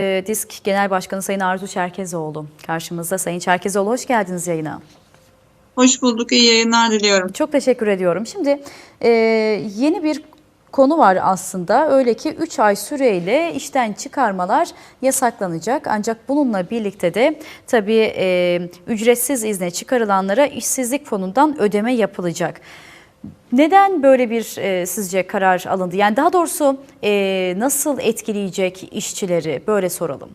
Ee, Disk Genel Başkanı Sayın Arzu Çerkezoğlu karşımızda. Sayın Çerkezoğlu hoş geldiniz yayına. Hoş bulduk, iyi yayınlar diliyorum. Çok teşekkür ediyorum. Şimdi e, yeni bir konu var aslında. Öyle ki 3 ay süreyle işten çıkarmalar yasaklanacak. Ancak bununla birlikte de tabii e, ücretsiz izne çıkarılanlara işsizlik fonundan ödeme yapılacak. Neden böyle bir e, sizce karar alındı? Yani daha doğrusu e, nasıl etkileyecek işçileri? Böyle soralım.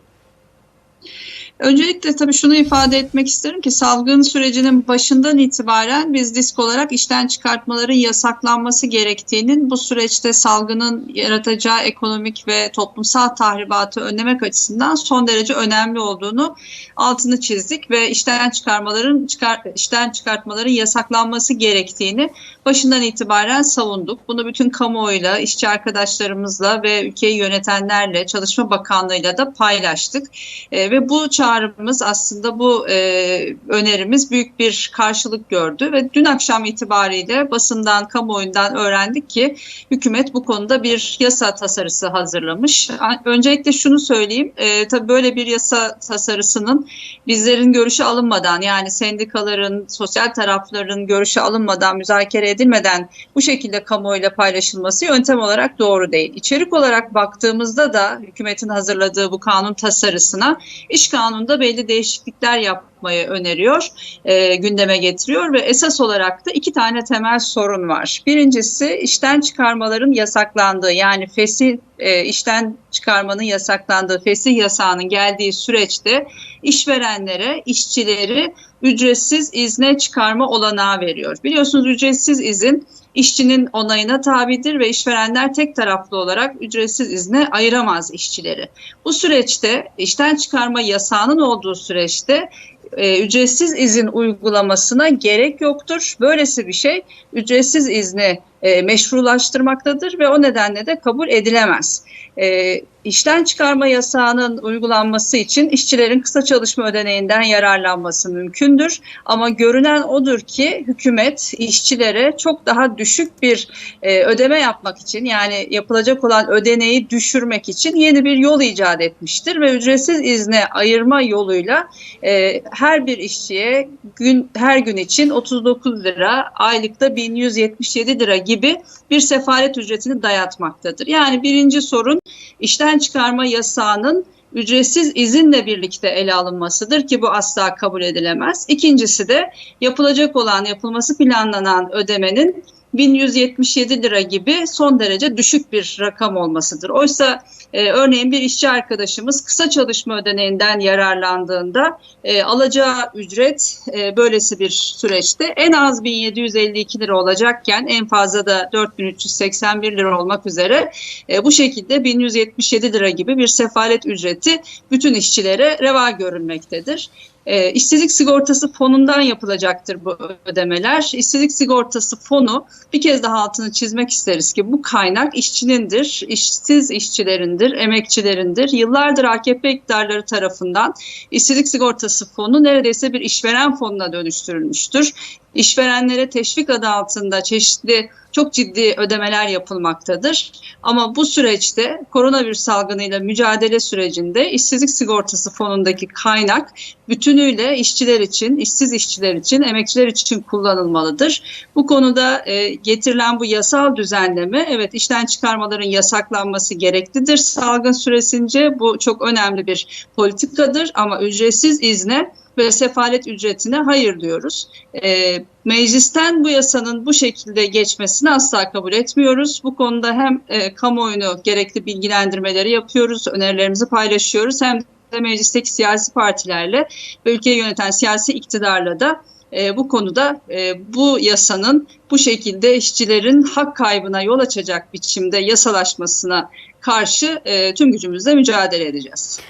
Öncelikle tabii şunu ifade etmek isterim ki salgın sürecinin başından itibaren biz disk olarak işten çıkartmaların yasaklanması gerektiğinin bu süreçte salgının yaratacağı ekonomik ve toplumsal tahribatı önlemek açısından son derece önemli olduğunu altını çizdik ve işten çıkarmaların çıkar, işten çıkartmaların yasaklanması gerektiğini başından itibaren savunduk. Bunu bütün kamuoyuyla, işçi arkadaşlarımızla ve ülkeyi yönetenlerle, Çalışma Bakanlığı'yla da paylaştık. E, ve bu çağrımız aslında bu e, önerimiz büyük bir karşılık gördü ve dün akşam itibariyle basından, kamuoyundan öğrendik ki hükümet bu konuda bir yasa tasarısı hazırlamış. Öncelikle şunu söyleyeyim, e, tabii böyle bir yasa tasarısının bizlerin görüşü alınmadan yani sendikaların, sosyal tarafların görüşü alınmadan, müzakere edilmeden bu şekilde kamuoyuyla paylaşılması yöntem olarak doğru değil. İçerik olarak baktığımızda da hükümetin hazırladığı bu kanun tasarısına iş kanununda belli değişiklikler yapmayı öneriyor, e, gündeme getiriyor ve esas olarak da iki tane temel sorun var. Birincisi işten çıkarmaların yasaklandığı yani fesih e, işten çıkarmanın yasaklandığı fesih yasağının geldiği süreçte işverenlere işçileri ücretsiz izne çıkarma olanağı veriyor. Biliyorsunuz ücretsiz izin işçinin onayına tabidir ve işverenler tek taraflı olarak ücretsiz izne ayıramaz işçileri. Bu süreçte işten çıkarma yasağının olduğu süreçte e, ücretsiz izin uygulamasına gerek yoktur. Böylesi bir şey ücretsiz izni e, meşrulaştırmaktadır ve o nedenle de kabul edilemez. E, işten çıkarma yasağının uygulanması için işçilerin kısa çalışma ödeneğinden yararlanması mümkündür. Ama görünen odur ki hükümet işçilere çok daha düşük bir e, ödeme yapmak için yani yapılacak olan ödeneği düşürmek için yeni bir yol icat etmiştir ve ücretsiz izne ayırma yoluyla e, her bir işçiye gün her gün için 39 lira, aylıkta 1177 lira gibi bir sefalet ücretini dayatmaktadır. Yani birinci sorun işten çıkarma yasağının ücretsiz izinle birlikte ele alınmasıdır ki bu asla kabul edilemez. İkincisi de yapılacak olan, yapılması planlanan ödemenin 1177 lira gibi son derece düşük bir rakam olmasıdır. Oysa e, örneğin bir işçi arkadaşımız kısa çalışma ödeneğinden yararlandığında e, alacağı ücret e, böylesi bir süreçte en az 1752 lira olacakken en fazla da 4381 lira olmak üzere e, bu şekilde 1177 lira gibi bir sefalet ücreti bütün işçilere reva görülmektedir. E, işsizlik sigortası fonundan yapılacaktır bu ödemeler. İşsizlik sigortası fonu bir kez daha altını çizmek isteriz ki bu kaynak işçinindir, işsiz işçilerindir, emekçilerindir. Yıllardır AKP iktidarları tarafından işsizlik sigortası fonu neredeyse bir işveren fonuna dönüştürülmüştür. İşverenlere teşvik adı altında çeşitli çok ciddi ödemeler yapılmaktadır. Ama bu süreçte koronavirüs salgınıyla mücadele sürecinde işsizlik sigortası fonundaki kaynak bütünüyle işçiler için, işsiz işçiler için, emekçiler için kullanılmalıdır. Bu konuda e, getirilen bu yasal düzenleme evet işten çıkarmaların yasaklanması gereklidir. Salgın süresince bu çok önemli bir politikadır ama ücretsiz izne ve sefalet ücretine hayır diyoruz. E, meclisten bu yasanın bu şekilde geçmesini asla kabul etmiyoruz. Bu konuda hem e, kamuoyunu gerekli bilgilendirmeleri yapıyoruz, önerilerimizi paylaşıyoruz hem de meclisteki siyasi partilerle ve ülkeyi yöneten siyasi iktidarla da e, bu konuda e, bu yasanın bu şekilde işçilerin hak kaybına yol açacak biçimde yasalaşmasına karşı e, tüm gücümüzle mücadele edeceğiz.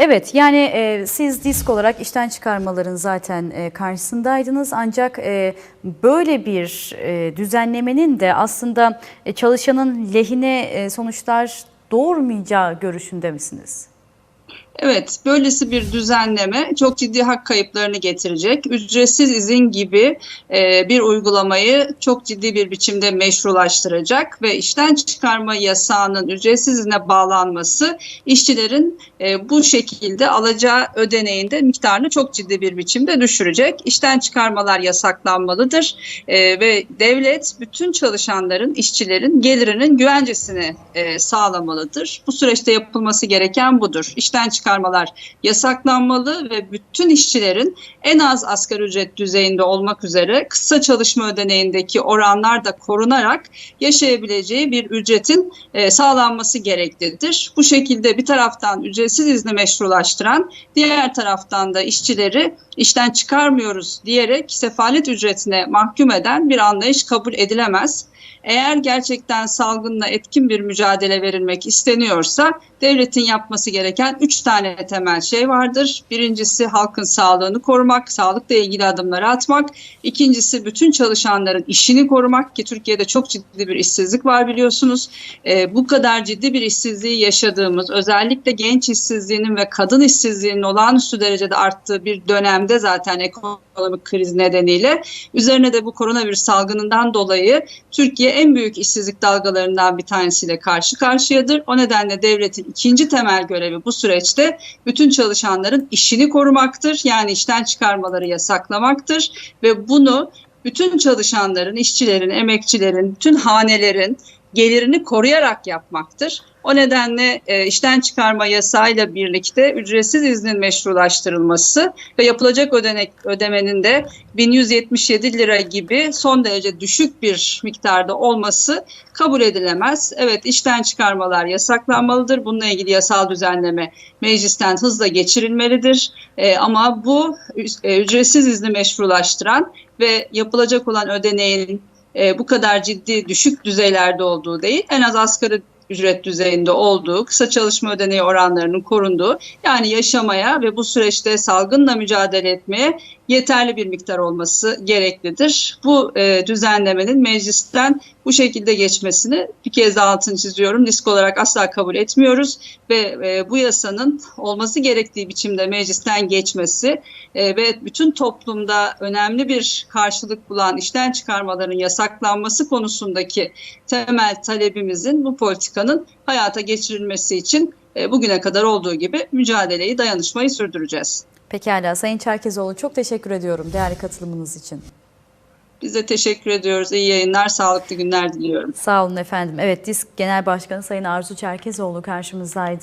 Evet yani e, siz disk olarak işten çıkarmaların zaten e, karşısındaydınız ancak e, böyle bir e, düzenlemenin de aslında e, çalışanın lehine e, sonuçlar doğurmayacağı görüşünde misiniz? Evet, böylesi bir düzenleme çok ciddi hak kayıplarını getirecek. Ücretsiz izin gibi e, bir uygulamayı çok ciddi bir biçimde meşrulaştıracak ve işten çıkarma yasağının ücretsiz izne bağlanması işçilerin e, bu şekilde alacağı ödeneğinde miktarını çok ciddi bir biçimde düşürecek. İşten çıkarmalar yasaklanmalıdır e, ve devlet bütün çalışanların, işçilerin gelirinin güvencesini e, sağlamalıdır. Bu süreçte yapılması gereken budur. İşten çıkarmalar yasaklanmalı ve bütün işçilerin en az asgari ücret düzeyinde olmak üzere kısa çalışma ödeneğindeki oranlar da korunarak yaşayabileceği bir ücretin e, sağlanması gereklidir. Bu şekilde bir taraftan ücretsiz izni meşrulaştıran, diğer taraftan da işçileri işten çıkarmıyoruz diyerek sefalet ücretine mahkum eden bir anlayış kabul edilemez. Eğer gerçekten salgınla etkin bir mücadele verilmek isteniyorsa devletin yapması gereken üç tane temel şey vardır. Birincisi halkın sağlığını korumak, sağlıkla ilgili adımları atmak. İkincisi bütün çalışanların işini korumak ki Türkiye'de çok ciddi bir işsizlik var biliyorsunuz. Ee, bu kadar ciddi bir işsizliği yaşadığımız özellikle genç işsizliğinin ve kadın işsizliğinin olağanüstü derecede arttığı bir dönemde zaten ekonomik kriz nedeniyle üzerine de bu koronavirüs salgınından dolayı Türkiye en büyük işsizlik dalgalarından bir tanesiyle karşı karşıyadır. O nedenle devletin ikinci temel görevi bu süreçte bütün çalışanların işini korumaktır. Yani işten çıkarmaları yasaklamaktır ve bunu bütün çalışanların, işçilerin, emekçilerin, bütün hanelerin gelirini koruyarak yapmaktır. O nedenle e, işten çıkarma yasağıyla birlikte ücretsiz iznin meşrulaştırılması ve yapılacak ödenek ödemenin de 1177 lira gibi son derece düşük bir miktarda olması kabul edilemez. Evet işten çıkarmalar yasaklanmalıdır. Bununla ilgili yasal düzenleme meclisten hızla geçirilmelidir. E, ama bu e, ücretsiz izni meşrulaştıran ve yapılacak olan ödeneğin e, bu kadar ciddi düşük düzeylerde olduğu değil, en az asgari ücret düzeyinde olduğu, kısa çalışma ödeneği oranlarının korunduğu, yani yaşamaya ve bu süreçte salgınla mücadele etmeye yeterli bir miktar olması gereklidir. Bu e, düzenlemenin meclisten bu şekilde geçmesini bir kez daha altını çiziyorum. Risk olarak asla kabul etmiyoruz ve e, bu yasanın olması gerektiği biçimde meclisten geçmesi e, ve bütün toplumda önemli bir karşılık bulan işten çıkarmaların yasaklanması konusundaki temel talebimizin bu politikanın hayata geçirilmesi için e, bugüne kadar olduğu gibi mücadeleyi, dayanışmayı sürdüreceğiz. Pekala Sayın Çerkezoğlu çok teşekkür ediyorum değerli katılımınız için. Biz de teşekkür ediyoruz. İyi yayınlar, sağlıklı günler diliyorum. Sağ olun efendim. Evet DİSK Genel Başkanı Sayın Arzu Çerkezoğlu karşımızdaydı.